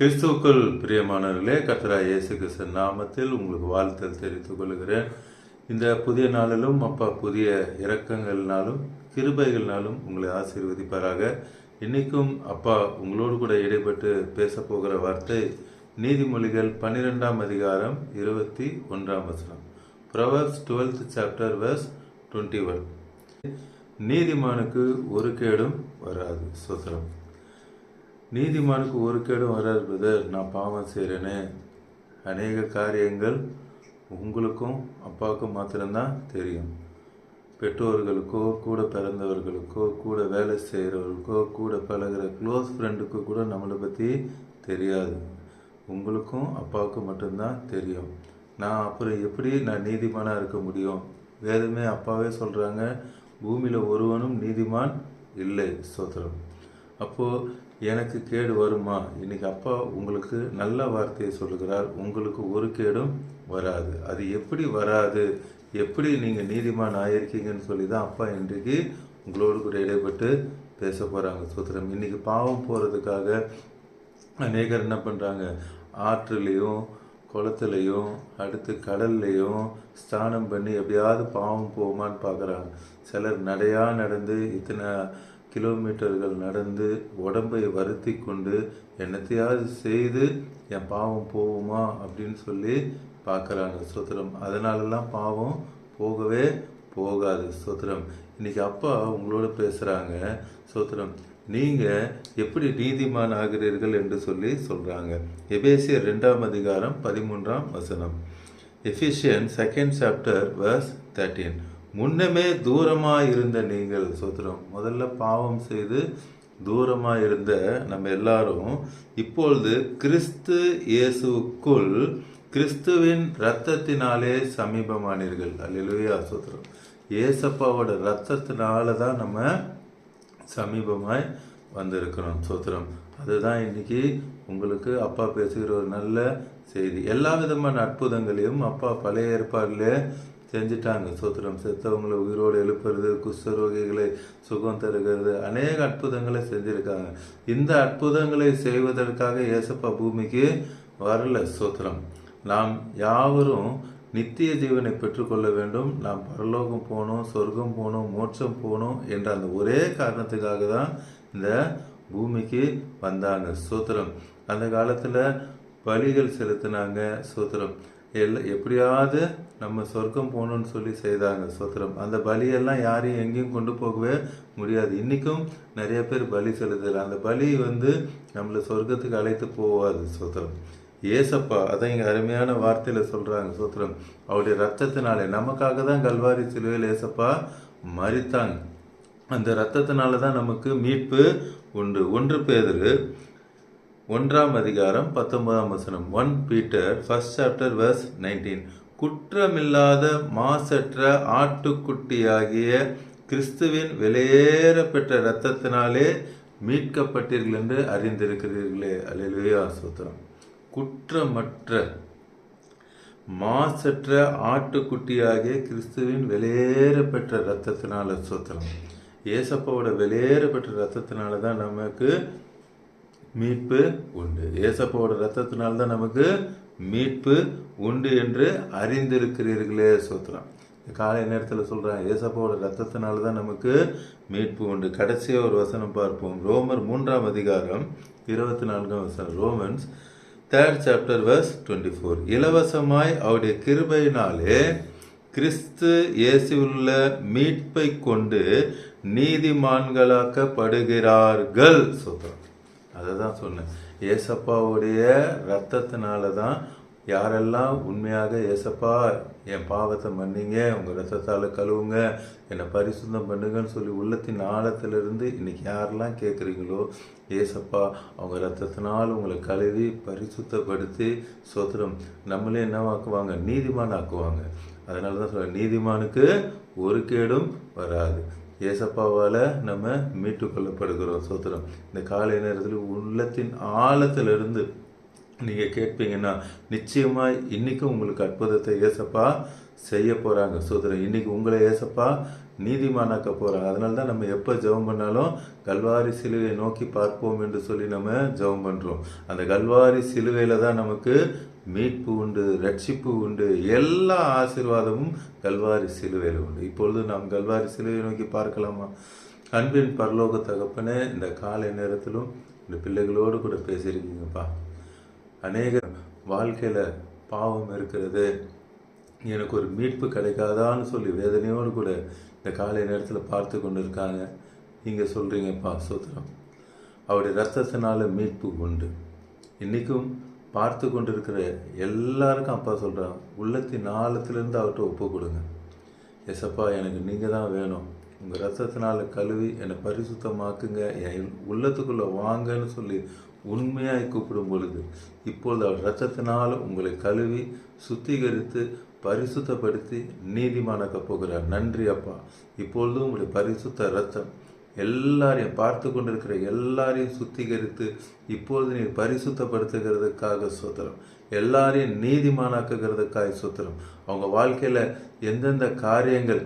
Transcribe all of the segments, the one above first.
கிறிஸ்துவுக்குள் பிரியமானவர்களே கர்த்தராய் இயேசு கிருஷ்ணன் நாமத்தில் உங்களுக்கு வாழ்த்தல் தெரிவித்துக் கொள்கிறேன். இந்த புதிய நாளிலும் அப்பா புதிய இறக்கங்கள்னாலும் கிருபைகள்னாலும் உங்களை ஆசீர்வதிப்பாராக. இன்னைக்கும் அப்பா உங்களோடு கூட இடைப்பட்டு பேசப்போகிற வார்த்தை நீதிமொழிகள் பன்னிரெண்டாம் அதிகாரம் இருபத்தி ஒன்றாம் வசனம். Proverbs twelfth chapter verse twenty one. நீதிமானுக்கு ஒரு கேடும் வராது. சோத்திரம் நீதிமானுக்கு ஒரு கேடும் வராது பிரதர். நான் பாவம் செய்கிறேனே அநேக காரியங்கள் உங்களுக்கும் அப்பாவுக்கும் மாத்திரம்தான் தெரியும். பெற்றோர்களுக்கோ கூட பிறந்தவர்களுக்கோ கூட வேலை செய்கிறவர்களுக்கோ கூட பழகிற க்ளோஸ் ஃப்ரெண்டுக்கோ கூட நம்மளை பற்றி தெரியாது. உங்களுக்கும் அப்பாவுக்கும் மட்டும்தான் தெரியும். நான் அப்புறம் எப்படி நான் நீதிமானாக இருக்க முடியும்? வேதமே அப்பாவே சொல்கிறாங்க பூமியில் ஒருவனும் நீதிமான் இல்லை சோத்திரம். அப்போது எனக்கு கேடு வருமா? இன்னைக்கு அப்பா உங்களுக்கு நல்ல வார்த்தையை சொல்லுகிறார். உங்களுக்கு ஒரு கேடும் வராது. அது எப்படி வராது? எப்படி நீங்கள் நீதிமான் ஆயிருக்கீங்கன்னு சொல்லி தான் அப்பா இன்றைக்கு உங்களோடு கூட இடைப்பட்டு பேச போகிறாங்க சூத்திரம். இன்னைக்கு பாவம் போகிறதுக்காக அநேகர் என்ன பண்ணுறாங்க ஆற்றுலேயும் குளத்துலையும் அடுத்து கடல்லையும் ஸ்நானம் பண்ணி எப்படியாவது பாவம் போகுமான்னு பார்க்குறாங்க. சிலர் நடையாக நடந்து இத்தனை கிலோமீட்டர்கள் நடந்து உடம்பை வருத்தி கொண்டு என்னத்தையாவது செய்து என் பாவம் போகுமா? அப்படின்னு சொல்லி பார்க்குறாங்க சோத்திரம் அதனாலலாம் பாவம் போகவே போகாது சோத்திரம் இன்றைக்கி அப்பா உங்களோட பேசுகிறாங்க சோத்திரம் நீங்கள் எப்படி நீதிமான் ஆகிறீர்கள்? என்று சொல்லி சொல்கிறாங்க எபேசியர் ரெண்டாம் அதிகாரம் பதிமூன்றாம் வசனம். Ephesians second chapter verse thirteen முன்னமே தூரமாக இருந்த நீங்கள் சோத்திரம் முதல்ல பாவம் செய்து தூரமாக இருந்த நம்ம எல்லாரும் இப்பொழுது கிறிஸ்து இயேசுக்குள் கிறிஸ்துவின் இரத்தத்தினாலே சமீபமானீர்கள். அல்லா சோத்திரம். ஏசப்பாவோட ரத்தத்தினால தான் நம்ம சமீபமாய் வந்திருக்கிறோம் சோத்திரம். அதுதான் இன்னைக்கு உங்களுக்கு அப்பா பேசுகிற ஒரு நல்ல செய்தி. எல்லா விதமான அற்புதங்களையும் அப்பா பழைய ஏற்பாடில் செஞ்சிட்டாங்க. சோத்திரம் செத்தவங்களை உயிரோடு எழுப்புறது குஷ்டரோகிகளை சுகம் தருகிறது. அநேக அற்புதங்களை செஞ்சுருக்காங்க. இந்த அற்புதங்களை செய்வதற்காக ஏசப்பா பூமிக்கு வரல சோத்திரம். நாம் யாவரும் நித்திய ஜீவனை பெற்றுக்கொள்ள வேண்டும். நாம் பரலோகம் போகணும் சொர்க்கம் போகணும் மோட்சம் போகணும் என்ற அந்த ஒரே காரணத்துக்காக தான் இந்த பூமிக்கு வந்தாங்க சோத்திரம். அந்த காலத்தில் பலிகள் செலுத்தினாங்க சோத்திரம். எல்லாம் எப்படியாவது நம்ம சொர்க்கம் போகணும்னு சொல்லி செய்தாங்க சோத்திரம். அந்த பலியெல்லாம் யாரையும் எங்கேயும் கொண்டு போகவே முடியாது. இன்றைக்கும் நிறைய பேர் பலி செலுத்தல. அந்த பலி வந்து நம்மளை சொர்க்கத்துக்கு அழைத்து போகாது சோத்திரம். ஏசப்பா அதான் இங்கே அருமையான வார்த்தையில் சொல்கிறாங்க சோத்திரம். அவருடைய ரத்தத்தினாலே நமக்காக தான் கல்வாரி சிலுவையில் ஏசப்பா மறித்தாங்க அந்த ரத்தத்தினால தான் நமக்கு மீட்பு உண்டு. ஒன்று பேதரு ஒன்றாம் அதிகாரம் பத்தொன்பதாம் வசனம். One Peter first chapter verse nineteen குற்றமில்லாத மாசற்ற ஆட்டுக்குட்டியாகிய கிறிஸ்துவின் வெளியேறப்பெற்ற இரத்தத்தினாலே மீட்கப்பட்டீர்கள் என்று அறிந்திருக்கிறீர்களே. அல்லேலூயா சூத்திரம். குற்றமற்ற மாசற்ற ஆட்டுக்குட்டியாகிய கிறிஸ்துவின் வெளியேறப்பெற்ற இரத்தத்தினால சூத்திரம். ஏசப்பாவோட வெளியேறப்பெற்ற ரத்தத்தினால தான் நமக்கு மீட்பு உண்டு. ஏசப்போட ரத்தத்தினால் தான் நமக்கு மீட்பு உண்டு என்று அறிந்திருக்கிறீர்களே சோத்திரம். காலை நேரத்தில் சொல்கிறேன் ஏசப்போட ரத்தத்தினால தான் நமக்கு மீட்பு உண்டு. கடைசியாக ஒரு வசனம் பார்ப்போம். ரோமர் மூன்றாம் அதிகாரம் இருபத்தி நான்காம் வசனம். Romans third chapter verse twenty four இலவசமாய் அவருடைய கிருபையினாலே கிறிஸ்து இயேசுள்ள மீட்பை கொண்டு நீதிமான்களாக்கப்படுகிறார்கள் சொல்கிறோம் அதை தான் சொன்னேன். ஏசப்பாவுடைய ரத்தத்தினால தான் யாரெல்லாம் உண்மையாக ஏசப்பா என் பாவத்தை மன்னிங்க உங்கள் ரத்தத்தால் கழுவுங்க என்னை பரிசுத்தம் பண்ணுங்கன்னு சொல்லி உள்ளத்தின் ஆழத்திலிருந்து இன்னைக்கு யாரெல்லாம் கேட்குறீங்களோ ஏசப்பா அவங்க ரத்தத்தினால் உங்களை கழுவி பரிசுத்தப்படுத்தி சோத்திரம் நம்மளே என்னவாக்குவாங்க? நீதிமான் ஆக்குவாங்க அதனால தான் சொல்ல நீதிமானுக்கு ஒரு கேடும் வராது. ஏசப்பாவால் நம்ம மீட்டு கொள்ளப்படுகிறோம் சோத்திரம். இந்த காலை நேரத்தில் உள்ளத்தின் ஆழத்திலிருந்து நீங்கள் கேட்பீங்கன்னா நிச்சயமாக இன்றைக்கும் உங்களுக்கு அற்புதத்தை ஏசப்பா செய்ய போகிறாங்க சோதரன் இன்னைக்கு உங்களை ஏசப்பா நீதிமானாக்க போகிறாங்க அதனால தான் நம்ம எப்போ ஜெபம் பண்ணாலும் கல்வாரி சிலுவை நோக்கி பார்ப்போம் என்று சொல்லி நம்ம ஜெபம் பண்ணுறோம் அந்த கல்வாரி சிலுவையில் தான் நமக்கு மீட்பு உண்டு ரட்சிப்பு உண்டு. எல்லா ஆசீர்வாதமும் கல்வாரி சிலுவையில் உண்டு. இப்பொழுது நாம் கல்வாரி சிலுவை நோக்கி பார்க்கலாமா? அன்பின் பரலோக தகப்பனே இந்த காலை நேரத்திலும் இந்த பிள்ளைகளோடு கூட பேசியிருக்கீங்கப்பா. அநேக வாழ்க்கையில் பாவம் இருக்கிறது. எனக்கு ஒரு மீட்பு கிடைக்காதான்னு சொல்லி வேதனையோடு கூட இந்த காலை நேரத்தில் பார்த்து கொண்டு இருக்காங்க நீங்கள் சொல்கிறீங்கப்பா சோத்திரம் அவருடைய ரத்தத்தினால மீட்பு உண்டு. இன்றைக்கும் பார்த்து கொண்டிருக்கிற எல்லாருக்கும் அப்பா சொல்கிறான் உள்ளத்தின் ஆழத்திலிருந்து அவர்கிட்ட ஒப்பு கொடுங்க. எசப்பா எனக்கு நீங்கள் தான் வேணும். உங்கள் ரத்தத்தினால் கழுவி என்னை பரிசுத்தமாக்குங்க. என் உள்ளத்துக்குள்ளே வாங்கன்னு சொல்லி உண்மையாக கூப்பிடும் பொழுது இப்பொழுது அவர் ரத்தத்தினால் உங்களை கழுவி சுத்திகரித்து பரிசுத்தப்படுத்தி நீதிமானாக்க போகிறார். நன்றி அப்பா. இப்பொழுதும் உங்களுடைய பரிசுத்த ரத்தம் எல்லாரையும் பார்த்து கொண்டிருக்கிற எல்லாரையும் சுத்திகரித்து இப்பொழுது நீ பரிசுத்தப்படுத்துகிறதுக்காக சுத்திரம். எல்லாரையும் நீதிமானாக்குகிறதுக்காக சுத்திரம். அவங்க வாழ்க்கையில் எந்தெந்த காரியங்கள்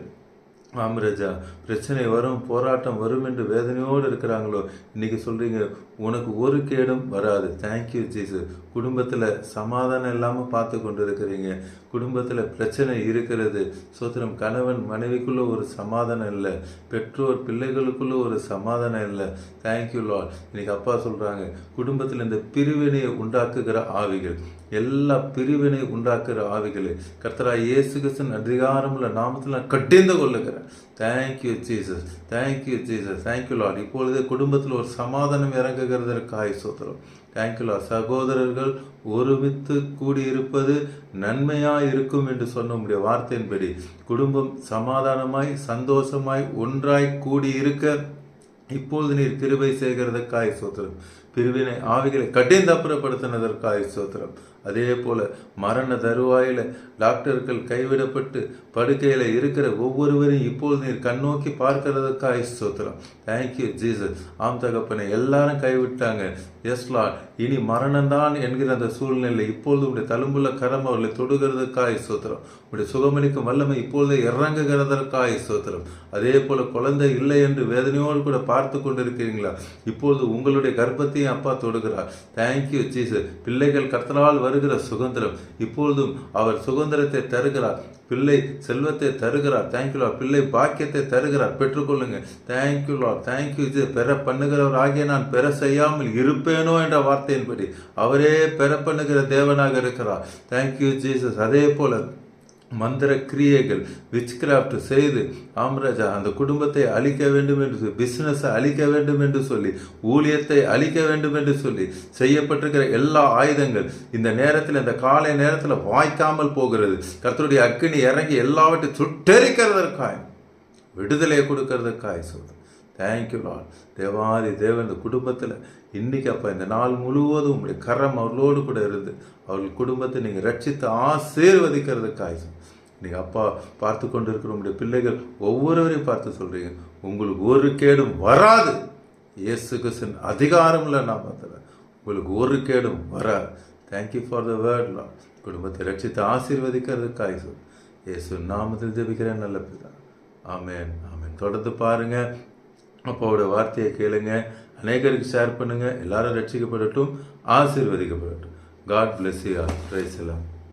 ஆம்ரஜா பிரச்சனை வரும் போராட்டம் வரும் என்று வேதனையோடு இருக்கிறாங்களோ இன்னைக்கு சொல்கிறீங்க உனக்கு ஒரு கேடும் வராது. தேங்க்யூ ஜீசு குடும்பத்தில் சமாதானம் இல்லாமல் பார்த்து கொண்டு இருக்கிறீங்க குடும்பத்தில் பிரச்சனை இருக்கிறது. சோத்திரம் கணவன் மனைவிக்குள்ளே ஒரு சமாதானம் இல்லை. பெற்றோர் பிள்ளைகளுக்குள்ளே ஒரு சமாதானம் இல்லை. தேங்க்யூ லால் இன்னைக்கு அப்பா சொல்கிறாங்க குடும்பத்தில் இந்த பிரிவினையை உண்டாக்குகிற ஆவிகள். எல்லா பிரிவினை உண்டாக்குற ஆவிகளே கர்த்தரா இயேசு கிருஷ்ணன் அதிகாரமுள்ள நாமத்தில் நான் கட்டிந்து கொள்ளுகிறேன். Thank you Jesus thank you Jesus thank you Lord இப்பொழுது குடும்பத்தில் ஒரு சமாதானம் இறங்குகிறதற்காய் சோத்திரம். தேங்க்யூலா சகோதரர்கள் ஒருமித்து கூடியிருப்பது நன்மையாய் இருக்கும் என்று சொன்ன உடைய வார்த்தையின்படி. குடும்பம் சமாதானமாய் சந்தோஷமாய் ஒன்றாய் கூடியிருக்க இப்பொழுது நீர் கிருபை செய்கிறதற்காய் சோத்திரம். பிரிவினை ஆவிகளை கடிந்தப்புறப்படுத்தினதற்காய் சோத்திரம் அதே போல மரண தருவாயில டாக்டர்கள் கைவிடப்பட்டு படுக்கையில இருக்கிற ஒவ்வொருவரையும் இப்போது நீர் கண்ணோக்கி பார்க்கிறதுக்காய் சோத்திரம் தேங்க்யூ ஜீசஸ் ஆம் தகப்பனை எல்லாரும் கைவிட்டாங்க. எஸ்லா இனி மரணம்தான் என்கிற அந்த சூழ்நிலை இப்பொழுது உடைய தழும்புள்ள கரம் அவர்களை தொடுகிறதுக்காக சோத்திரம் உடைய சுகமளிக்கும் வல்லமை இப்பொழுது இறங்குகிறதற்காக சோத்திரம் அதே போல குழந்தை இல்லை என்று வேதனையோடு கூட பார்த்து கொண்டிருக்கிறீங்களா இப்பொழுது உங்களுடைய கர்ப்பத்தை அனைத்தையும் அப்பா தொடுகிறார். தேங்க்யூ ஜீசஸ் பிள்ளைகள் கர்த்தனால் வருகிற சுதந்திரம். இப்பொழுதும் அவர் சுதந்திரத்தை தருகிறார். பிள்ளை செல்வத்தை தருகிறார். தேங்க்யூலா பிள்ளை பாக்கியத்தை தருகிறார். பெற்றுக்கொள்ளுங்க. தேங்க்யூலா தேங்க்யூ இது பெற பண்ணுகிறவர் ஆகிய நான் பெற செய்யாமல் இருப்பேனோ என்ற வார்த்தையின்படி அவரே பெற பண்ணுகிற தேவனாக இருக்கிறார். தேங்க்யூ ஜீசஸ் அதே போல மந்திர கிரியைகள் விச் கிராஃப்ட் செய்து ஆம்ராஜா அந்த குடும்பத்தை அழிக்க வேண்டும் என்று சொல்லி பிஸ்னஸை அழிக்க வேண்டும் என்று சொல்லி ஊழியத்தை அழிக்க வேண்டும் என்று சொல்லி செய்யப்பட்டிருக்கிற எல்லா ஆயுதங்கள் இந்த நேரத்தில் இந்த காலை நேரத்தில் வாய்க்காமல் போகிறது. கர்த்தருடைய அக்கினி இறங்கி எல்லாவற்றையும் சுட்டெரிக்கிறதற்காய் விடுதலையை கொடுக்கறதுக்காய் சொல்றேன் தேங்க்யூ லால் தேவாதி தேவன் இந்த குடும்பத்தில் இன்றைக்கி அப்போ இந்த நாள் முழுவதும் உங்களுடைய கரம் அவர்களோடு கூட இருந்து அவர்கள் குடும்பத்தை நீங்கள் ரட்சித்து ஆசீர்வதிக்கிறதுக்காய் நீங்கள் அப்பா பார்த்து கொண்டு இருக்கிற உங்களுடைய பிள்ளைகள் ஒவ்வொருவரையும் பார்த்து சொல்கிறீங்க உங்களுக்கு ஒரு கேடும் வராது. இயேசு கிருஷ்ணன் அதிகாரமில் நான் நாமத்தில் உங்களுக்கு ஒரு கேடும் வராது. தேங்க்யூ ஃபார் த வேர்ட் குடும்பத்தை ரட்சித்து ஆசீர்வதிக்கிறதுக்காய் சொல் இயேசு நாமத்தில் ஜபிக்கிறேன் நல்ல பிதா. ஆமேன் ஆமேன். தொடர்ந்து பாருங்கள் அப்பாவோட வார்த்தையை கேளுங்க. அநேகருக்கு ஷேர் பண்ணுங்கள் எல்லாரும் ரட்சிக்கப்படட்டும் ஆசீர்வதிக்கப்படட்டும். God bless you all praise எல்லாம்